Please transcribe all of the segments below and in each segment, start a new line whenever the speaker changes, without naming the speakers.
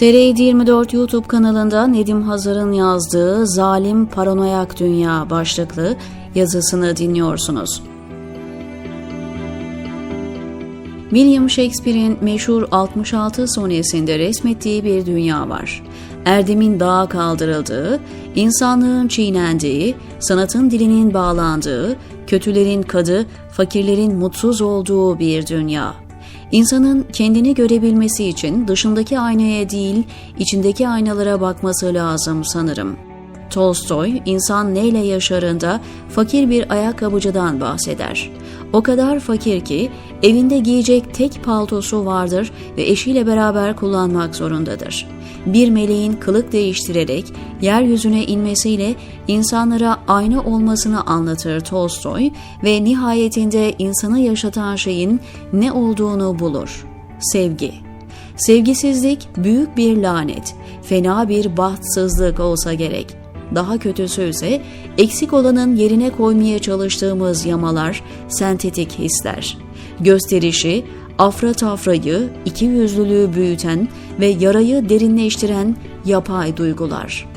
TR 24 YouTube kanalında Nedim Hazar'ın yazdığı Zalim Paranoyak Dünya başlıklı yazısını dinliyorsunuz. William Shakespeare'in meşhur 66 sonesinde resmettiği bir dünya var. Erdemin dağa kaldırıldığı, insanlığın çiğnendiği, sanatın dilinin bağlandığı, kötülerin kadı, fakirlerin mutsuz olduğu bir dünya. İnsanın kendini görebilmesi için dışındaki aynaya değil, içindeki aynalara bakması lazım sanırım. Tolstoy, insan neyle yaşarında fakir bir ayakkabıcıdan bahseder. O kadar fakir ki evinde giyecek tek paltosu vardır ve eşiyle beraber kullanmak zorundadır. Bir meleğin kılık değiştirerek yeryüzüne inmesiyle insanlara ayna olmasını anlatır Tolstoy ve nihayetinde insanı yaşatan şeyin ne olduğunu bulur. Sevgi. Sevgisizlik büyük bir lanet, fena bir bahtsızlık olsa gerek. Daha kötüsü ise eksik olanın yerine koymaya çalıştığımız yamalar, sentetik hisler. Gösterişi, afra tafrayı, iki yüzlülüğü büyüten ve yarayı derinleştiren yapay duygular.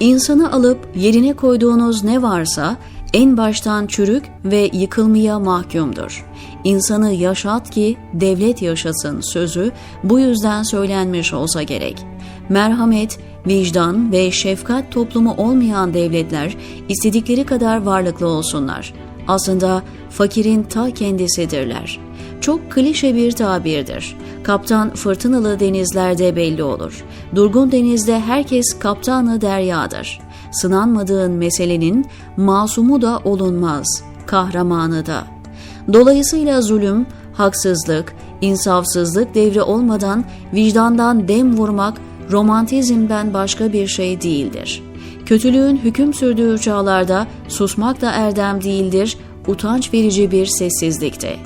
İnsanı alıp yerine koyduğunuz ne varsa en baştan çürük ve yıkılmaya mahkumdur. İnsanı yaşat ki devlet yaşasın sözü bu yüzden söylenmiş olsa gerek. Merhamet, vicdan ve şefkat toplumu olmayan devletler istedikleri kadar varlıklı olsunlar. Aslında fakirin ta kendisidirler. Çok klişe bir tabirdir. Kaptan fırtınalı denizlerde belli olur. Durgun denizde herkes kaptanı deryadır. Sınanmadığın meselenin masumu da olunmaz, kahramanı da. Dolayısıyla zulüm, haksızlık, insafsızlık devri olmadan vicdandan dem vurmak romantizmden başka bir şey değildir. Kötülüğün hüküm sürdüğü çağlarda susmak da erdem değildir, utanç verici bir sessizlikte.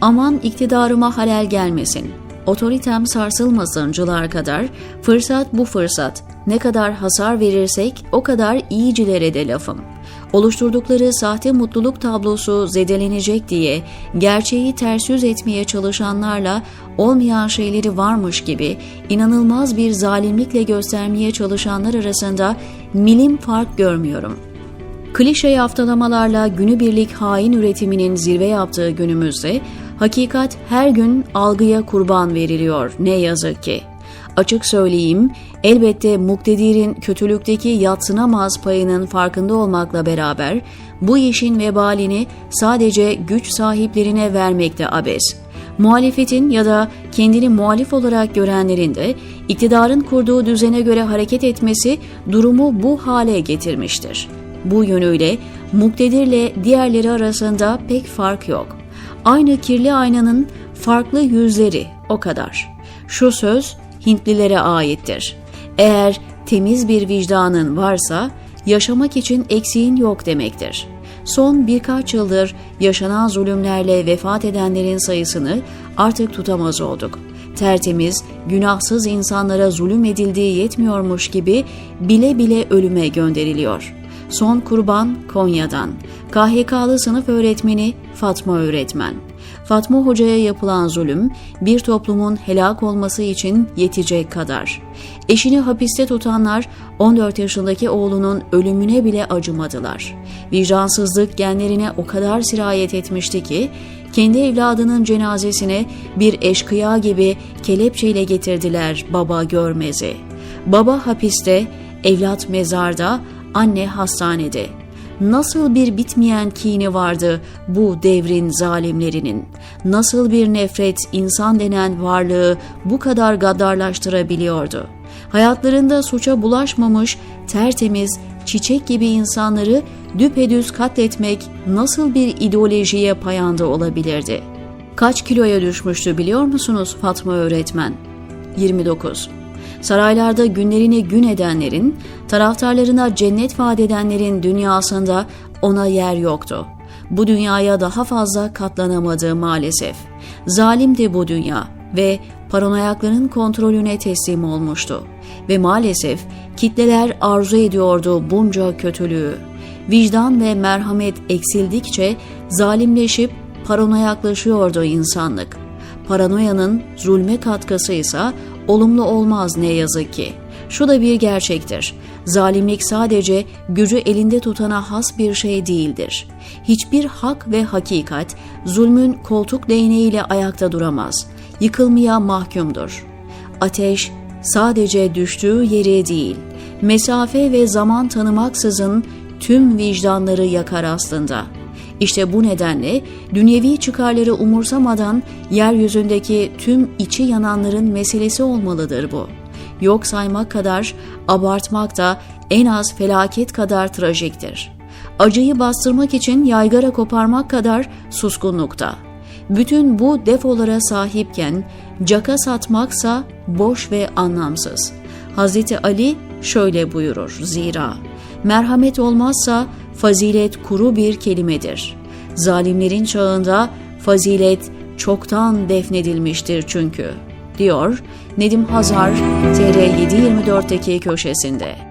Aman iktidarıma halel gelmesin, otoritem sarsılmasıncılar kadar fırsat bu fırsat, ne kadar hasar verirsek o kadar iyicilere de lafım. Oluşturdukları sahte mutluluk tablosu zedelenecek diye gerçeği ters yüz etmeye çalışanlarla olmayan şeyleri varmış gibi inanılmaz bir zalimlikle göstermeye çalışanlar arasında milim fark görmüyorum. Klişe yaftalamalarla günübirlik hain üretiminin zirve yaptığı günümüzde hakikat her gün algıya kurban veriliyor ne yazık ki. Açık söyleyeyim, elbette muktedirin kötülükteki yatsınamaz payının farkında olmakla beraber bu işin vebalini sadece güç sahiplerine vermekte abes. Muhalefetin ya da kendini muhalif olarak görenlerin de iktidarın kurduğu düzene göre hareket etmesi durumu bu hale getirmiştir. Bu yönüyle muktedirle diğerleri arasında pek fark yok. Aynı kirli aynanın farklı yüzleri o kadar. Şu söz Hintlilere aittir. Eğer temiz bir vicdanın varsa yaşamak için eksiğin yok demektir. Son birkaç yıldır yaşanan zulümlerle vefat edenlerin sayısını artık tutamaz olduk. Tertemiz, günahsız insanlara zulüm edildiği yetmiyormuş gibi bile bile ölüme gönderiliyor. Son kurban Konya'dan. KHK'lı sınıf öğretmeni Fatma öğretmen. Fatma Hoca'ya yapılan zulüm bir toplumun helak olması için yetecek kadar. Eşini hapiste tutanlar 14 yaşındaki oğlunun ölümüne bile acımadılar. Vicdansızlık genlerine o kadar sirayet etmişti ki kendi evladının cenazesine bir eşkıya gibi kelepçeyle getirdiler baba görmezi. Baba hapiste, evlat mezarda, anne hastanede. Nasıl bir bitmeyen kini vardı bu devrin zalimlerinin? Nasıl bir nefret insan denen varlığı bu kadar gaddarlaştırabiliyordu? Hayatlarında suça bulaşmamış, tertemiz, çiçek gibi insanları düpedüz katletmek nasıl bir ideolojiye payanda olabilirdi? Kaç kiloya düşmüştü biliyor musunuz Fatma öğretmen? 29. Saraylarda günlerini gün edenlerin, taraftarlarına cennet vaat edenlerin dünyasında ona yer yoktu. Bu dünyaya daha fazla katlanamadı maalesef. Zalimdi bu dünya ve paranoyakların kontrolüne teslim olmuştu. Ve maalesef kitleler arzu ediyordu bunca kötülüğü. Vicdan ve merhamet eksildikçe zalimleşip paranoyaklaşıyordu insanlık. Paranoyanın zulme katkısı ise olumlu olmaz ne yazık ki. Şu da bir gerçektir. Zalimlik sadece gücü elinde tutana has bir şey değildir. Hiçbir hak ve hakikat zulmün koltuk değneğiyle ayakta duramaz. Yıkılmaya mahkumdur. Ateş sadece düştüğü yeri değil, mesafe ve zaman tanımaksızın tüm vicdanları yakar aslında. İşte bu nedenle dünyevi çıkarları umursamadan yeryüzündeki tüm içi yananların meselesi olmalıdır bu. Yok saymak kadar, abartmak da en az felaket kadar trajiktir. Acıyı bastırmak için yaygara koparmak kadar suskunlukta. Bütün bu defolara sahipken caka satmaksa boş ve anlamsız. Hazreti Ali şöyle buyurur zira merhamet olmazsa fazilet kuru bir kelimedir. Zalimlerin çağında fazilet çoktan defnedilmiştir çünkü, diyor Nedim Hazar TR724'teki köşesinde.